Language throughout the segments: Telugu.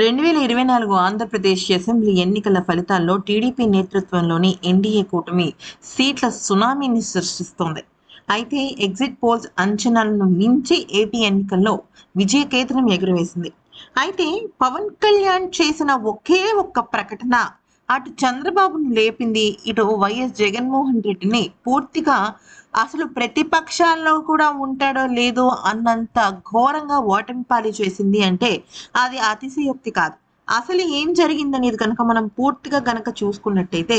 రెండు వేల ఇరవై నాలుగు ఆంధ్రప్రదేశ్ అసెంబ్లీ ఎన్నికల ఫలితాల్లో టీడీపీ నేతృత్వంలోని ఎన్డీఏ కూటమి సీట్ల సునామీని సృష్టిస్తోంది. అయితే ఎగ్జిట్ పోల్స్ అంచనాలను మించి ఏపీ ఎన్నికల్లో విజయకేతనం ఎగురవేసింది. అయితే పవన్ కళ్యాణ్ చేసిన ఒకే ఒక్క ప్రకటన అటు చంద్రబాబును లేపింది ఇటు వైఎస్ జగన్మోహన్ రెడ్డిని పూర్తిగా అసలు ప్రతిపక్షాల్లో కూడా ఉంటాడో లేదో అన్నంత ఘోరంగా ఓటమి పాలి చేసింది అంటే అది అతిశయోక్తి కాదు. అసలు ఏం జరిగిందనేది కనుక మనం పూర్తిగా గనక చూసుకున్నట్టయితే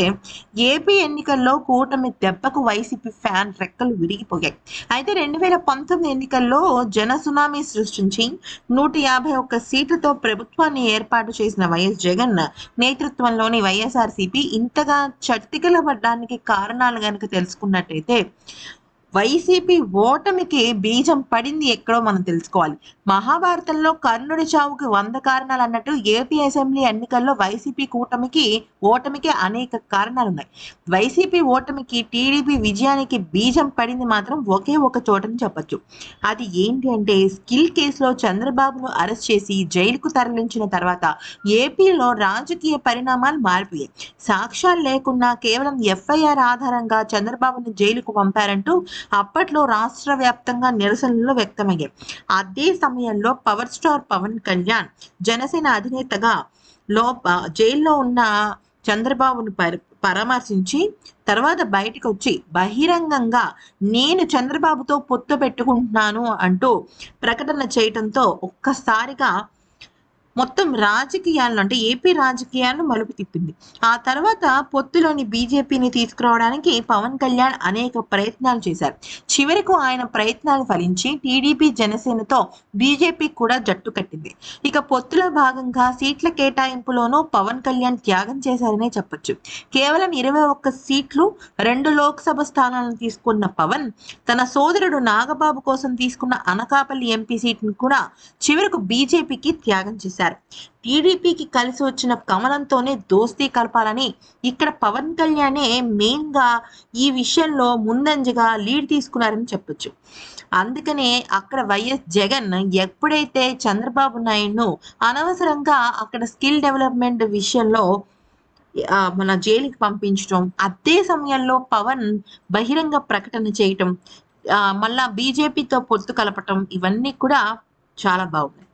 ఏపీ ఎన్నికల్లో కూటమి దెబ్బకు వైసీపీ ఫ్యాన్ రెక్కలు విరిగిపోయాయి. అయితే రెండు వేల పంతొమ్మిది ఎన్నికల్లో జన సునామీ సృష్టించి నూట యాభై ఒక్క సీట్లతో ప్రభుత్వాన్ని ఏర్పాటు చేసిన వైఎస్ జగన్ నేతృత్వంలోని వైఎస్ఆర్సీపీ ఇంతగా చర్తికలబడ్డానికి కారణాలు గనక తెలుసుకున్నట్టయితే వైసీపీ ఓటమికి బీజం పడింది ఎక్కడో మనం తెలుసుకోవాలి. మహాభారతంలో కర్ణుడి చావుకి వంద కారణాలు అన్నట్టు ఏపీ అసెంబ్లీ ఎన్నికల్లో వైసీపీ కూటమికి ఓటమికి అనేక కారణాలు ఉన్నాయి వైసీపీ ఓటమికి టీడీపీ విజయానికి బీజం పడింది మాత్రం ఒకే ఒక చోటని చెప్పొచ్చు. అది ఏంటి అంటే స్కిల్ కేసులో చంద్రబాబును అరెస్ట్ చేసి జైలుకు తరలించిన తర్వాత ఏపీలో రాజకీయ పరిణామాలు మారిపోయాయి. సాక్ష్యాలు లేకున్నా కేవలం ఎఫ్ఐఆర్ ఆధారంగా చంద్రబాబును జైలుకు పంపారంటూ అప్పట్లో రాష్ట్ర వ్యాప్తంగా నిరసనలు వ్యక్తమయ్యాయి. అదే సమయంలో పవర్ స్టార్ పవన్ కళ్యాణ్ జనసేన అధినేతగా లో జైల్లో ఉన్న చంద్రబాబును పరామర్శించి తర్వాత బయటకు వచ్చి బహిరంగంగా నేను చంద్రబాబుతో పొత్తు పెట్టుకుంటున్నాను అంటూ ప్రకటన చేయటంతో ఒక్కసారిగా మొత్తం రాజకీయాలను అంటే ఏపీ రాజకీయాలను మలుపు తిప్పింది. ఆ తర్వాత పొత్తులోని బీజేపీని తీసుకురావడానికి పవన్ కళ్యాణ్ అనేక ప్రయత్నాలు చేశారు. చివరకు ఆయన ప్రయత్నాలు ఫలించి టీడీపీ జనసేనతో బీజేపీ కూడా జట్టు కట్టింది. ఇక పొత్తులో భాగంగా సీట్ల కేటాయింపులోనూ పవన్ కళ్యాణ్ త్యాగం చేశారనే చెప్పొచ్చు. కేవలం ఇరవై ఒక్క సీట్లు రెండు లోక్సభ స్థానాలను తీసుకున్న పవన్ తన సోదరుడు నాగబాబు కోసం తీసుకున్న అనకాపల్లి ఎంపీ సీట్ను కూడా చివరకు బీజేపీకి త్యాగం చేశారు. చేశారు టీడీపీకి కలిసి వచ్చిన కమలంతోనే దోస్తీ కలపాలని ఇక్కడ పవన్ కళ్యాణే మెయిన్గా ఈ విషయంలో ముందంజగా లీడ్ తీసుకున్నారని చెప్పొచ్చు. అందుకనే అక్కడ వైఎస్ జగన్ ఎప్పుడైతే చంద్రబాబు నాయుడును అనవసరంగా అక్కడ స్కిల్ డెవలప్మెంట్ విషయంలో మన జైలుకి పంపించడం అదే సమయంలో పవన్ బహిరంగ ప్రకటన చేయటం మళ్ళా బీజేపీతో పొత్తు కలపటం ఇవన్నీ కూడా చాలా బాగున్నాయి.